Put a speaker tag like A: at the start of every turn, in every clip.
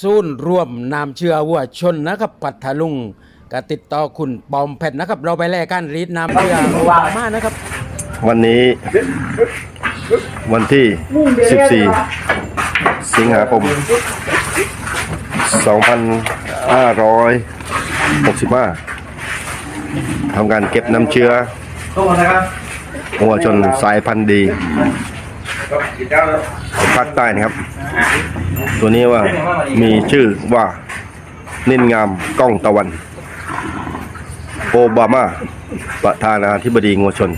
A: ศูนย์รวมน้ำเชื่อวัวชนนะครับปัทลุงก็ติดต่อคุณปอมเพชรนะครับ เราไปแลกการรีดน้ำเชื่อวามานะครับ
B: วันนี้ วันที่ 14 สิงหาคม 2565ทำการเก็บน้ำเชื้อ
C: ต้องนะครับ
B: หัวชนสายพันธุ์ดี ภาคใต้นะครับ ตัวนี้ว่ามีชื่อว่านินงามกล้องตะวัน โอบามา ประธานาธิบดีงัวชน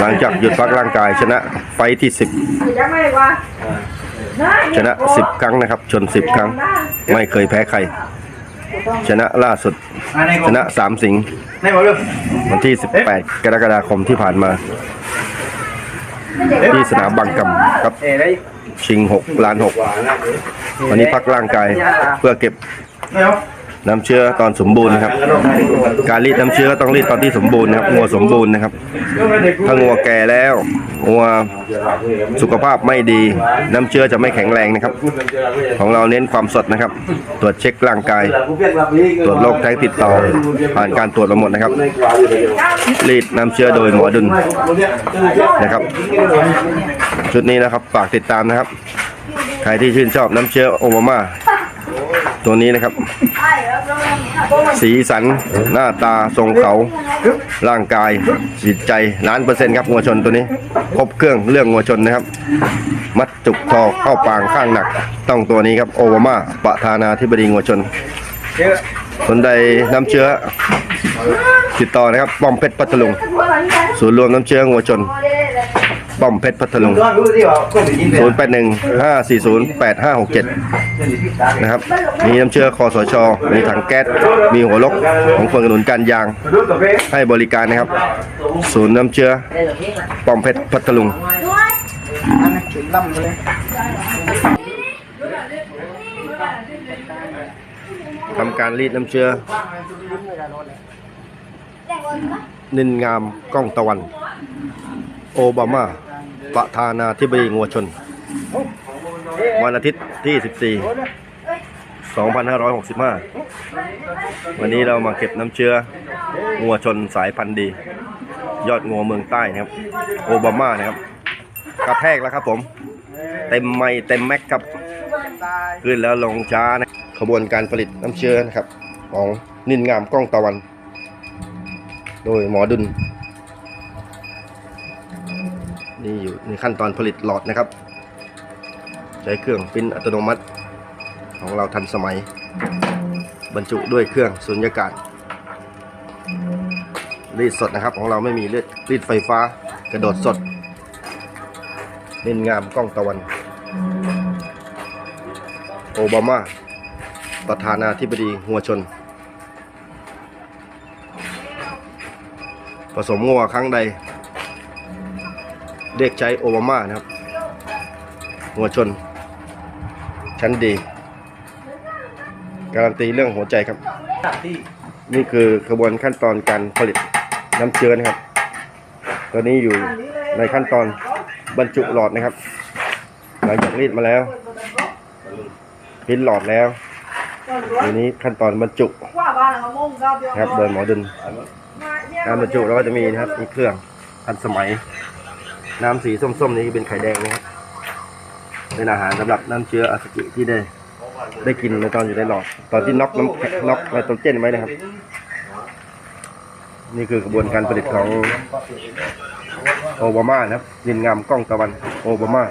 B: หลังจากหยุดพักร่างกายชนะไฟท์ที่10ชนะ10ครั้งนะครับ ชน10ครั้ง ไม่เคยแพ้ใคร ชนะล่าสุด
C: ใน
B: ชนะ3สิงห์
C: ในหมดเลย
B: วันที่ 18 กรกฎาคมที่ผ่านมา ที่สนามบางกำครับ
C: เอ้ได้
B: ชิง 6 ล้าน 6 วันนี้พักร่างกายเพื่อเก็บ
C: ไม่เอา
B: น้ำเชื้อตอนสมบูรณ์นะครับ การรีดน้ำเชื้อต้องรีดตอนที่สมบูรณ์นะครับงัวสมบูรณ์นะครับ ถ้างัวแก่แล้วงัวสุขภาพไม่ดี น้ำเชื้อจะไม่แข็งแรงนะครับ ของเราเน้นความสดนะครับ ตรวจเช็คร่างกาย ตรวจโรคแท้งติดต่อ ผ่านการตรวจมาหมดนะครับ รีดน้ำเชื้อโดยหมอดุลนะครับ ชุดนี้นะครับฝากติดตามนะครับ ใครที่ชื่นชอบน้ำเชื้อโอบามา ตัวนี้นะครับ สีสันหน้าตาทรงเขา ร่างกายจิตใจล้านเปอร์เซ็นต์ครับงัวชนตัวนี้ ครบเครื่องเรื่องงัวชนนะครับ มัดจุกคอเข้าปางข้างหนัก ต้องตัวนี้ครับโอบามาประธานาธิบดีงัวชนสนใดน้ำเชื้อติดต่อนะครับป้อมเพชรพัทลุงศูนย์รวมน้ำเชื้องัวชน ป้อมเพชรพัทลุง
C: ร้อนรู้ที่ว่าก็ไปกิน
B: 0 8 1 5 4 0 8 5 6 7นะครับ มีน้ำเชื้อคอสช มีถังแก๊ส มีหัวลกของเฟืองกระหนุนการยาง
C: รู้กาแฟ
B: ให้บริการนะครับ ศูนย์น้ำเชื้อป้อมเพชรพัทลุงทำการรีดน้ำเชื้อ นินงามกล้องตะวัน โอบามา ประธานาธิบดีงัวชน วันอาทิตย์ที่ 14 2565 วันนี้เรามาเก็บน้ำเชื้องัวชนสายพันธุ์ดี ยอดงัวเมืองใต้นะครับ โอบามานะครับกระแทกแล้วครับผม เต็มไม่เต็มแม็กครับ ขึ้นแล้วลงช้านะขบวนการผลิตน้ำเชื้อนะครับ ของนินงามกล้องตะวัน โดยหมอดุล นี่อยู่ในขั้นตอนผลิตหลอดนะครับ ใช้เครื่องปิ้นอัตโนมัติ ของเราทันสมัย บรรจุด้วยเครื่องสุญญากาศรีดสดนะครับ ของเราไม่มีเลือดรีดไฟฟ้ากระโดดสดนินงามกล้องตะวัน โอบามา ประธานาธิบดีหัวชน ผสมงัวครั้งใด เรียกใช้โอบามานะครับ หัวชน ชั้นดี การันตีเรื่องหัวใจครับ นี่คือกระบวนขั้นตอนการผลิตน้ำเชื้อนะครับตอนนี้อยู่ในขั้นตอนบรรจุหลอดนะครับ หลังจากรีดมาแล้วพิมพ์หลอดแล้วทีนี้ขั้นตอนบรรจุนะครับโดยหมอดุลการบรรจุเราก็จะมีนะครับมีเครื่องทันสมัย น้ำสีส้มๆนี้เป็นไข่แดงนะครับเป็นอาหารสำหรับน้ำเชื้ออสุจิที่ได้ได้กินในตอนอยู่ในหลอด ตอนที่น็อกน้ำแข็งน็อกไนโตรเจนไว้นะครับ นี่คือกระบวนการผลิตของโอบามานะครับยินงามกล้องตะวันโอบามา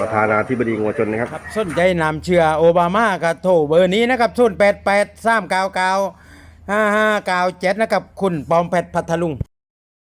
B: ประธานาธิบดีงัวชนนะครับ
A: ครับสนใจนำเชื่อโอบามาก็โทรเบอร์นี้นะครับ0 8 8 3 9 9 5 5 9 7นะครับ คุณปอมเพชรพัทลุง